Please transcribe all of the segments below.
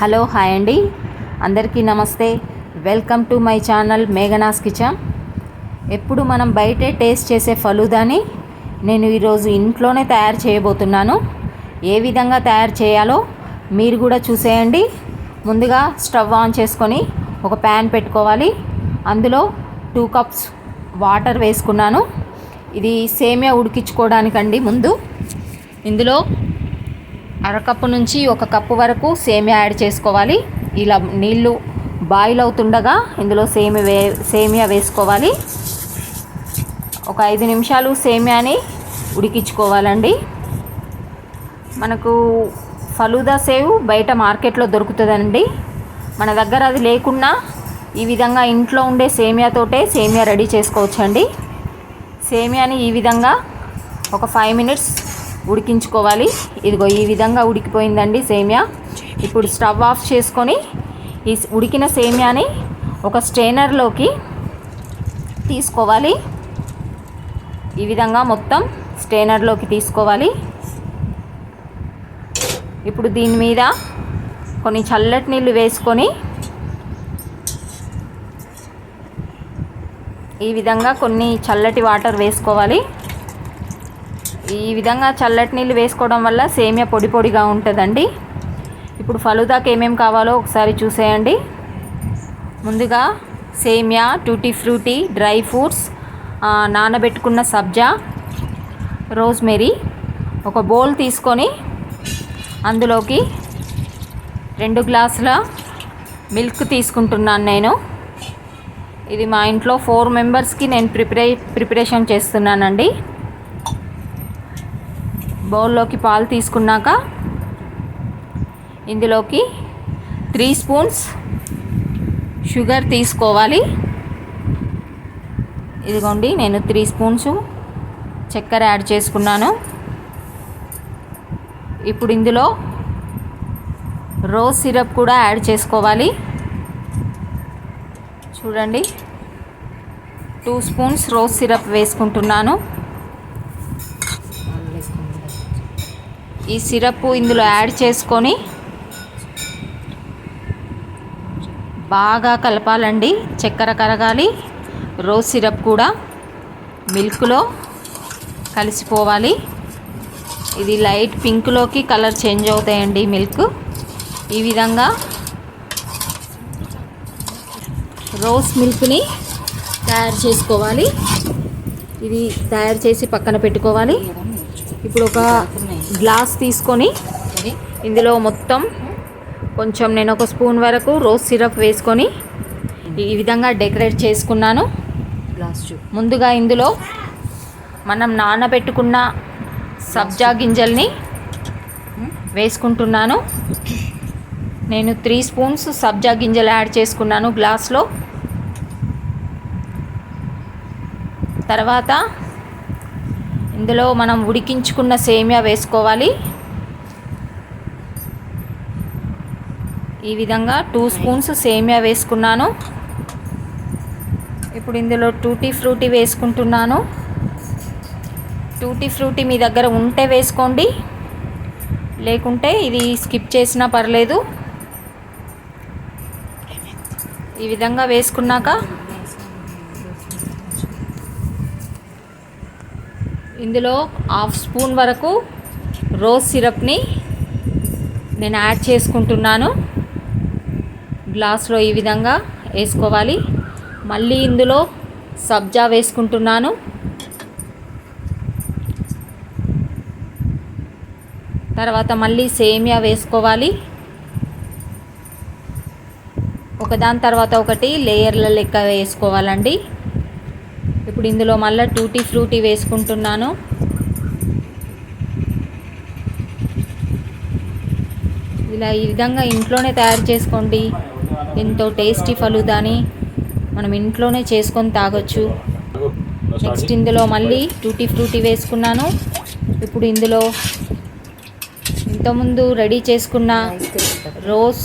Hello hi అండి. అందరికీ నమస్తే. Welcome to my channel Meghana's kitchen. ఎప్పుడు మనం బయటే టేస్ట్ చేసే ఫలూదాని నేను ఈరోజు ఇంట్లోనే తయారు చేయబోతున్నాను. ఏ విధంగా తయారు చేయాలో మీరు కూడా చూసేయండి. ముందుగా స్టవ్ ఆన్ చేసుకొని ఒక ప్యాన్ పెట్టుకోవాలి. అందులో టూ కప్స్ వాటర్ వేసుకున్నాను. ఇది సేమియా ఉడికించుకోవడానికండి ముందు. ఇందులో అరకప్పు నుంచి ఒక కప్పు వరకు సేమియా యాడ్ చేసుకోవాలి. ఇలా నీళ్ళు బాయిల్ అవుతుండగా ఇందులో సేమి వే సేమియా వేసుకోవాలి. ఒక ఐదు నిమిషాలు సేమియాని ఉడికించుకోవాలండి. మనకు ఫలూదా సేవ్ బయట మార్కెట్లో దొరుకుతుందండి. మన దగ్గర అది లేకున్నా ఈ విధంగా ఇంట్లో ఉండే సేమియాతోటే సేమియా రెడీ చేసుకోవచ్చండి. సేమియాని ఈ విధంగా ఒక ఫైవ్ మినిట్స్ ఉడికించుకోవాలి. ఇదిగో ఈ విధంగా ఉడికిపోయిందండి సేమియా. ఇప్పుడు స్టవ్ ఆఫ్ చేసుకొని ఈ ఉడికిన సేమియాని ఒక స్ట్రైనర్లోకి తీసుకోవాలి. ఈ విధంగా మొత్తం స్ట్రైనర్లోకి తీసుకోవాలి. ఇప్పుడు దీని మీద కొన్ని చల్లటి నీళ్ళు వేసుకొని ఈ విధంగా కొన్ని చల్లటి వాటర్ వేసుకోవాలి. ఈ విధంగా చల్లటి నీళ్ళు వేసుకోవడం వల్ల సేమియా పొడి పొడిగా ఉంటుందండి. ఇప్పుడు ఫలుదాకి ఏమేమి కావాలో ఒకసారి చూసేయండి. ముందుగా సేమియా టూటీ ఫ్రూటీ డ్రై ఫ్రూట్స్ నానబెట్టుకున్న సబ్జా రోజ్మెరీ ఒక బౌల్ తీసుకొని అందులోకి రెండు గ్లాసుల మిల్క్ తీసుకుంటున్నాను నేను. ఇది మా ఇంట్లో ఫోర్ మెంబర్స్కి నేను ప్రిపరే ప్రిపరేషన్ చేస్తున్నానండి. బౌల్లోకి పాలు తీసుకున్నాక ఇందులోకి త్రీ స్పూన్స్ షుగర్ తీసుకోవాలి. ఇదిగోండి నేను త్రీ స్పూన్స్ చక్కెర యాడ్ చేసుకున్నాను. ఇప్పుడు ఇందులో రోజ్ సిరప్ కూడా యాడ్ చేసుకోవాలి. చూడండి టూ స్పూన్స్ రోజ్ సిరప్ వేసుకుంటున్నాను. ఈ సిరప్ ఇందులో యాడ్ చేసుకొని బాగా కలపాలండి. చక్కెర కరగాలి. రోజ్ సిరప్ కూడా మిల్క్లో కలిసిపోవాలి. ఇది లైట్ పింక్లోకి కలర్ చేంజ్ అవుతాయండి మిల్క్. ఈ విధంగా రోజ్ మిల్క్ని తయారు చేసుకోవాలి. ఇది తయారు చేసి పక్కన పెట్టుకోవాలి. ఇప్పుడు ఒక గ్లాస్ తీసుకొని ఇందులో మొత్తం కొంచెం నేను ఒక స్పూన్ వరకు రోజ్ సిరప్ వేసుకొని ఈ విధంగా డెకరేట్ చేసుకున్నాను. ముందుగా ఇందులో మనం నానబెట్టుకున్న సబ్జా గింజల్ని వేసుకుంటున్నాను. నేను త్రీ స్పూన్స్ సబ్జా గింజలు యాడ్ చేసుకున్నాను గ్లాస్లో. తర్వాత ఇందులో మనం ఉడికించుకున్న సేమియా వేసుకోవాలి. ఈ విధంగా టూ స్పూన్స్ సేమియా వేసుకున్నాను. ఇప్పుడు ఇందులో టూటీ ఫ్రూటీ వేసుకుంటున్నాను. టూటీ ఫ్రూటీ మీ దగ్గర ఉంటే వేసుకోండి. లేకుంటే ఇది స్కిప్ చేసినా పర్లేదు. ఈ విధంగా వేసుకున్నాక ఇందులో హాఫ్ స్పూన్ వరకు రోజ్ సిరప్ని నేను యాడ్ చేసుకుంటున్నాను. గ్లాస్లో ఈ విధంగా వేసుకోవాలి. మళ్ళీ ఇందులో సబ్జా వేసుకుంటున్నాను. తర్వాత మళ్ళీ సేమియా వేసుకోవాలి. ఒకదాని తర్వాత ఒకటి లేయర్ల లెక్క వేసుకోవాలండి. ఇప్పుడు ఇందులో మళ్ళీ టూటీ ఫ్రూటీ వేసుకుంటున్నాను. ఇలా ఈ విధంగా ఇంట్లోనే తయారు చేసుకోండి. ఎంతో టేస్టీ ఫలుదాని మనం ఇంట్లోనే చేసుకొని తాగొచ్చు. నెక్స్ట్ ఇందులో మళ్ళీ టూటీ ఫ్రూటీ వేసుకున్నాను. ఇప్పుడు ఇందులో ఇంతకుముందు రెడీ చేసుకున్న రోజ్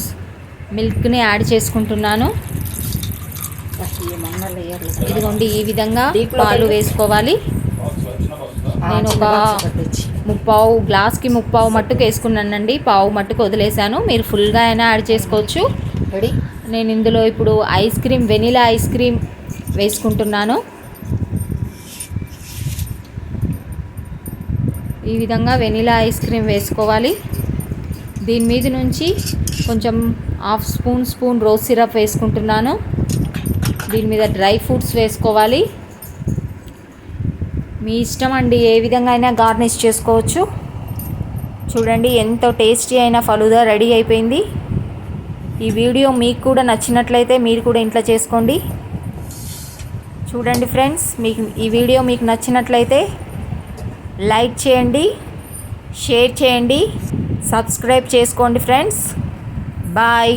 మిల్క్ని యాడ్ చేసుకుంటున్నాను. ఇదిగోండి ఈ విధంగా పాలు వేసుకోవాలి. నేను ఒక ముప్పావు గ్లాస్కి ముప్పావు మట్టుకు వేసుకున్నానండి. పావు మట్టుకు వదిలేశాను. మీరు ఫుల్గా అయినా యాడ్ చేసుకోవచ్చు. రెడీ? నేను ఇందులో ఇప్పుడు ice cream vanilla ice cream వేసుకుంటున్నాను. ఈ విధంగా వెనిలా ఐస్ క్రీమ్ వేసుకోవాలి. దీని మీద నుంచి కొంచెం half spoon spoon rose syrup వేసుకుంటున్నాను. దీని మీద డ్రై ఫ్రూట్స్ వేసుకోవాలి. మీ ఇష్టం అండి ఏ విధంగా అయినా గార్నిష్ చేసుకోవచ్చు. చూడండి ఎంతో టేస్టీ అయిన ఫలుదా రెడీ అయిపోయింది. ఈ వీడియో మీకు కూడా నచ్చినట్లయితే మీరు కూడా ఇంట్లో చేసుకోండి. చూడండి ఫ్రెండ్స్ మీకు ఈ వీడియో మీకు నచ్చినట్లయితే లైక్ చేయండి షేర్ చేయండి సబ్స్క్రైబ్ చేసుకోండి ఫ్రెండ్స్. బాయ్.